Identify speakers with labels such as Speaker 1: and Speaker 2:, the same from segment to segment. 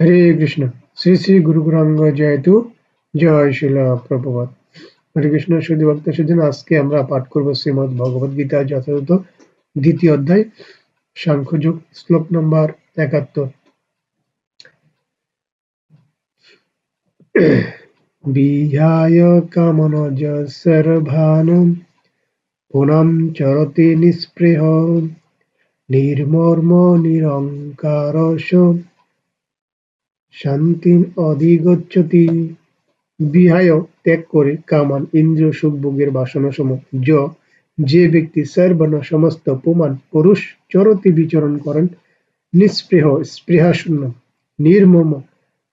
Speaker 1: হরে কৃষ্ণ। শ্রী শ্রী গুরু গৌরাঙ্গ জয়তু জয় শিলা প্রভুপাত হরে কৃষ্ণ শুধু ভক্ত সেদিন আজকে আমরা পাঠ করব শ্রীমদ ভগবদ গীতা যথাযথ দ্বিতীয় অধ্যায়, সাংখ্যযুগ, শ্লোক নম্বর একাত্তর। বিহায় কামনজ সর্বানম পুনম চরতে নিস্পৃহ, নির্মর্ম নিরঙ্কারস শান্তিম অধিগচ্ছতি। বিহায় ত্যাগ করে কামান ইন্দ্রিয় সুখ ভোগের সম য, যে ব্যক্তি সর্বন সমস্ত পুমান পুরুষ চরতি বিচরণ করেন, নিস্পৃহ স্পৃহা শূন্য নির্মম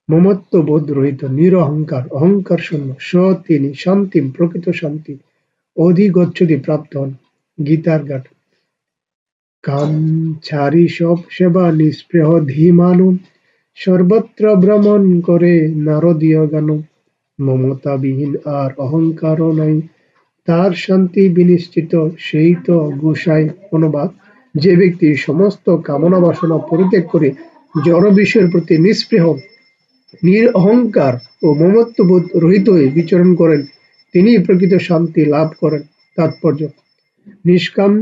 Speaker 1: মমত্ব বোধ রহিত, নিরহংকার অহংকার শূন্য স তিনি শান্তিম, প্রকৃত শান্তি, অধিগচ্ছতি প্রাপ্ত হন। গীতার ঘাট কাম ছাড়ি সব সেবা, নিস্পৃহ ধীমানু সর্বত্র ভ্রমণ করে নারদীয় গান, মমতাবিহীন আর অহংকারও নাই। তার শান্তি বিনিশ্চিত, সেই তো গোসাই অনুবাদ। যে ব্যক্তি সমস্ত কামনা বাসনা পরিত্যাগ করে জড় বিষয়ের প্রতি নিস্পৃহ নির অহংকার ও মমত্ববোধ রহিত হয়ে বিচরণ করেন, তিনি প্রকৃত শান্তি লাভ করেন। তাৎপর্য, নিষ্কাম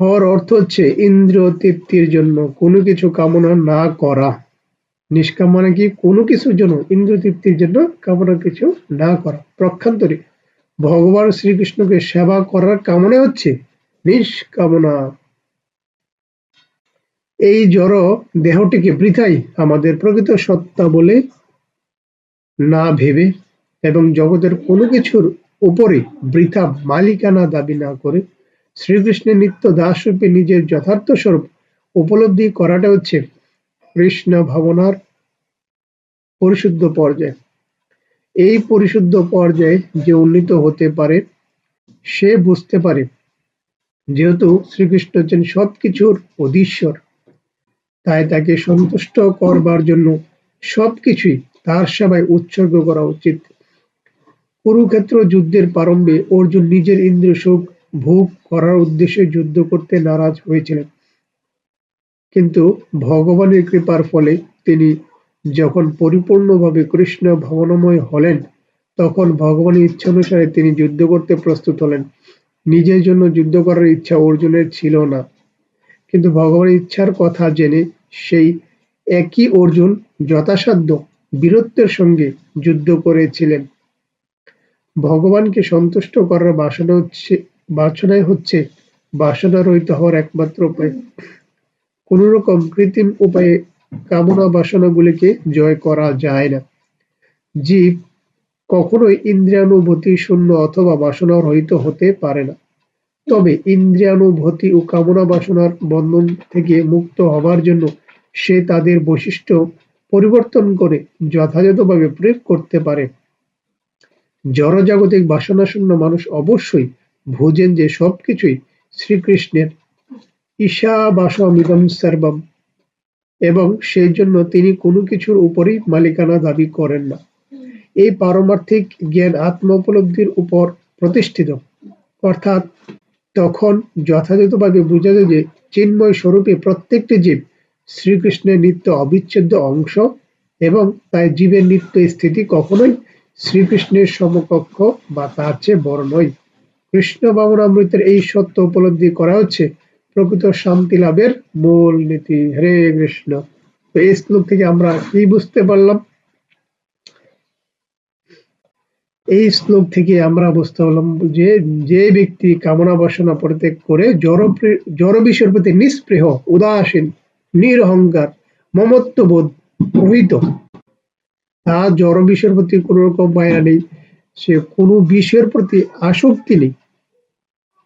Speaker 1: হওয়ার অর্থ হচ্ছে ইন্দ্রিয় তৃপ্তির জন্য, কোনো কিছু কামনা না করা। নিষ্কাম মানে কি? কোনো কিছুর জন্য ইন্দ্র তৃপ্তির জন্য কামনা কিছু না করা। প্রক্ষান্তরে, ভগবান শ্রীকৃষ্ণকে সেবা করার কামনা হচ্ছে নিষ্কামনা। এই জড় দেহটিকে বৃথাই আমাদের প্রকৃত সত্তা বলে না ভেবে এবং জগতের কোনো কিছুর উপরে বৃথা মালিকানা দাবি না করে শ্রীকৃষ্ণের নিত্য দাসরূপে নিজের যথার্থ স্বরূপ উপলব্ধি করাটা হচ্ছে কৃষ্ণ ভাবনার পরিশুদ্ধ পর্যায়। এই পরিশুদ্ধ পর্যায়ে যে উন্নীত হতে পারে, সে বুঝতে পারে যেহেতু শ্রীকৃষ্ণ হচ্ছেন সবকিছুর অধীশ্বর। তাই তাকে সন্তুষ্ট করবার জন্য সবকিছুই তার সেবায় উৎসর্গ করা উচিত। কুরুক্ষেত্র যুদ্ধের প্রারম্ভে অর্জুন নিজের ইন্দ্রিয় সুখ ভোগ করার উদ্দেশ্যে যুদ্ধ করতে নারাজ হয়েছিলেন। কিন্তু ভগবানের কৃপার ফলে তিনি যখন পরিপূর্ণভাবে কৃষ্ণ ভবনময় হলেন, তখন ভগবানের ইচ্ছা অনুসারে তিনি যুদ্ধ করতে প্রস্তুত হলেন। নিজের জন্য যুদ্ধ করার ইচ্ছা অর্জুনের ছিল না। কিন্তু ভগবানের ইচ্ছার কথা জেনে সেই একই অর্জুন যথাসাধ্য বীরত্বের সঙ্গে যুদ্ধ করেছিলেন। ভগবানকে সন্তুষ্ট করার বাসনা হচ্ছে বাসনাই হচ্ছে বাসনা রহিত হওয়ার একমাত্র উপায়। কোন রকম কৃত্রিম উপায়ে কামনা বাসনাগুলিকে জয় করা যায় না। জীব কখনোই ইন্দ্রিয়ানুভূতি শূন্য অথবা বাসনা রহিত হতে পারে না। তবে ইন্দ্রিয়ানুভূতি ও কামনা বাসনার বন্ধন থেকে মুক্ত হবার জন্য সে তাদের বৈশিষ্ট্য পরিবর্তন করে যথাযথভাবে প্রয়োগ করতে পারে। জড়জাগতিক বাসনাশূন্য মানুষ অবশ্যই ভোজেন যে সবকিছুই শ্রীকৃষ্ণের ঈশা ঈশাবাসমীদম সর্বম। এবং সেই জন্য তিনি কোনো কিছুর উপরই মালিকানা দাবি করেন না। এই পারমার্থিক জ্ঞান আত্ম উপলব্ধির উপর প্রতিষ্ঠিত। অর্থাৎ তখন যথাযথভাবে বোঝা যায় যে চিন্ময় স্বরূপে প্রত্যেকটি জীব শ্রীকৃষ্ণের নিত্য অবিচ্ছেদ্য অংশ এবং তাই জীবের নিত্য স্থিতি কখনোই শ্রীকৃষ্ণের সমকক্ষ বা তার চেয়ে বড় নয়। কৃষ্ণ বামনামৃতের এই সত্য উপলব্ধি করা হচ্ছে। প্রকৃত শান্তি লাভের মূল নীতি। হরে কৃষ্ণ। তো এই শ্লোক থেকে আমরা কি বুঝতে পারলাম? এই শ্লোক থেকে আমরা বুঝতে পারলাম যে যে ব্যক্তি কামনা বাসনা পরিত্যাগ করে জড় বিষয়ের প্রতি নিস্পৃহ, উদাসীন, নিরহংকার, মমত্ববোধ রহিত তা জড় বিষয়ের প্রতি কোন রকম মায়া নেই। সে কোনো বিষয়ের প্রতি আসক্তি নেই।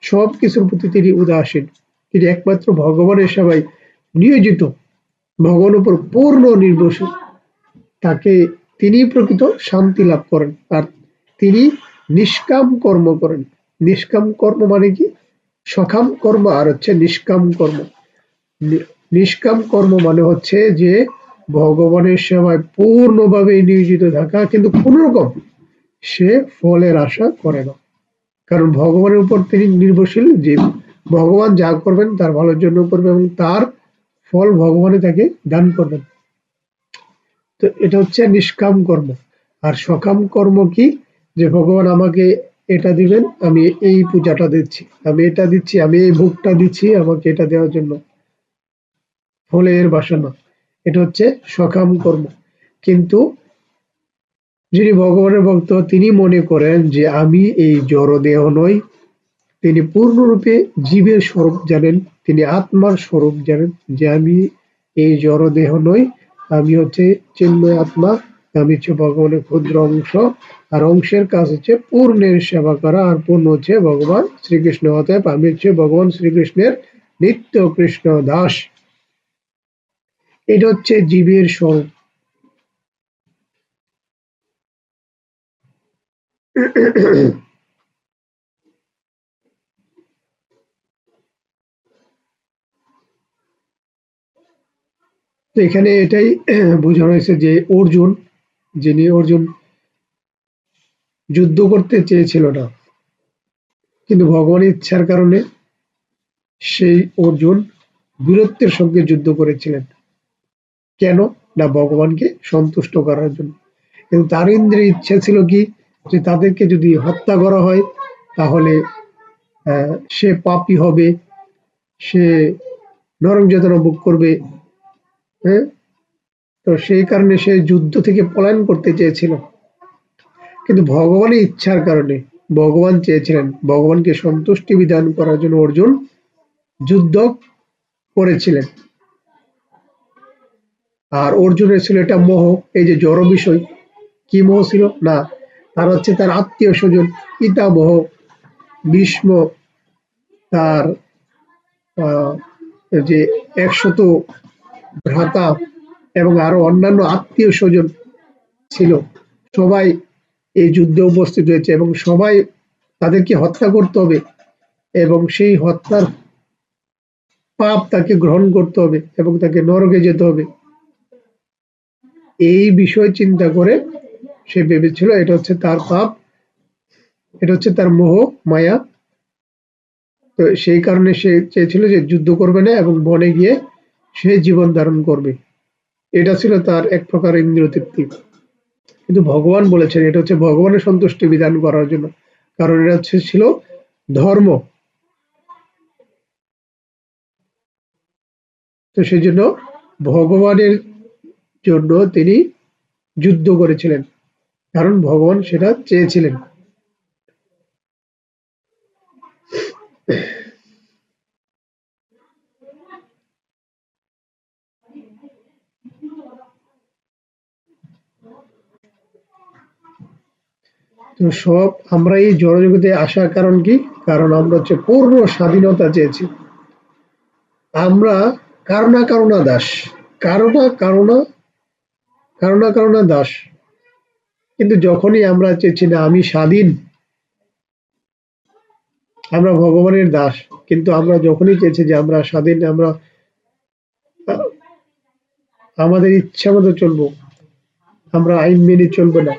Speaker 1: সব কিছুর প্রতি তিনি উদাসীন। তিনি একমাত্র ভগবানের সেবায় নিয়োজিত, ভগবান উপর পূর্ণ নির্ভরশীল। তাকে তিনি প্রকৃত শান্তি লাভ করেন আর তিনি নিষ্কাম কর্ম করেন। নিষ্কাম কর্ম মানে কি? সকাম কর্ম আর হচ্ছে নিষ্কাম কর্ম। নিষ্কাম কর্ম মানে হচ্ছে যে ভগবানের সেবায় পূর্ণভাবে নিয়োজিত থাকা, কিন্তু কোন রকম সে ফলের আশা করে না। কারণ ভগবানের উপর তিনি নির্ভরশীল, যে ভগবান যা করবেন তার ভালোর জন্য করবে এবং তার ফল ভগবানই তাকে দান করবেন। তো এটা হচ্ছে নিষ্কাম কর্ম। আর সকাম কর্ম কি? যে ভগবান আমাকে এটা দিবেন, আমি এই পূজাটা দিচ্ছি, আমি এটা দিচ্ছি, আমি এই ভোগটা দিচ্ছি, আমাকে এটা দেওয়ার জন্য। ফলের বাসনা। এটা হচ্ছে সকাম কর্ম। কিন্তু যিনি ভগবানের ভক্ত, তিনি মনে করেন যে আমি এই জড় দেহ নই। তিনি পূর্ণরূপে জীবের স্বরূপ জানেন, তিনি আত্মার স্বরূপ জানেন যে আমি এই জড় দেহ নই। আমি হচ্ছে চিন্ময় আত্মা, আমি হচ্ছে ভগবানের ক্ষুদ্র অংশ। আর অংশের কাজ হচ্ছে পূর্ণের সেবা করা, আর পূর্ণ হচ্ছে ভগবান শ্রীকৃষ্ণ অতএব আমি হচ্ছে ভগবান শ্রীকৃষ্ণের নিত্য কৃষ্ণ দাস। এটা হচ্ছে জীবের স্বরূপ। তো এখানে এটাই বোঝানো হয়েছে যে অর্জুন, যিনি অর্জুন যুদ্ধ করতে চেয়েছিল না, কিন্তু ভগবানের ইচ্ছার কারণে সেই অর্জুন বীরত্বের সঙ্গে যুদ্ধ করেছিলেন। কেন? না ভগবানকে সন্তুষ্ট করার জন্য। কিন্তু তার ইন্দ্রের ইচ্ছা ছিল কি? যে তাদেরকে যদি হত্যা করা হয়, তাহলে সে পাপি হবে, সে নরম যাতনা ভোগ করবে হ্যাঁ? তো সেই কারণে সে যুদ্ধ থেকে পলায়ন করতে চেয়েছিল। কিন্তু ভগবানের ইচ্ছার কারণে ভগবান চেয়েছিলেন, ভগবানকে সন্তুষ্টি বিধান করার জন্য অর্জুন যুদ্ধ করেছিলেন। আর অর্জুনের ছিল এটা মোহ, এই যে জড় বিষয়। কি মোহ ছিল? না তার হচ্ছে তার আত্মীয় স্বজন, পিতামহ, ভীষ্ম, তার যে একশত ভ্রাতা এবং আরও অন্যান্য আত্মীয় স্বজন ছিল, সবাই এই যুদ্ধে উপস্থিত হয়েছে এবং সবাই তাদেরকে হত্যা করতে হবে এবং সেই হত্যার পাপ তাকে গ্রহণ করতে হবে এবং তাকে নরকে যেতে হবে। এই বিষয় চিন্তা করে সে ভেবেছিল এটা হচ্ছে তার পাপ, এটা হচ্ছে তার মোহ, মায়া। তো সেই কারণে সে চেয়েছিল যে যুদ্ধ করবে না এবং বনে গিয়ে সে জীবন ধারণ করবে। এটা ছিল তার এক প্রকার ইন্দ্রিয় তৃপ্তি কিন্তু ভগবান বলেছেন এটা হচ্ছে ভগবানের সন্তুষ্টি বিধান করার জন্য। কারণ এটা হচ্ছে ছিল ধর্ম। তো সেই জন্য ভগবানের জন্য তিনি যুদ্ধ করেছিলেন। কারণ ভগবান সেটা চেয়েছিলেন। তো সব আমরা এই জড়জগতে আসার কারণ কি? কারণ আমরা হচ্ছে পূর্ণ স্বাধীনতা চেয়েছি। আমরা কারণা কারণা দাস। কারণা কারণা কারণা কারণা দাস। কিন্তু যখনই আমরা চেয়েছি না, আমি স্বাধীন। আমরা ভগবানের দাস, কিন্তু আমরা যখনই চেয়েছি যে আমরা স্বাধীন, আমরা আমাদের ইচ্ছা মতো চলবো। আমরা আইন মেনে চলবো না।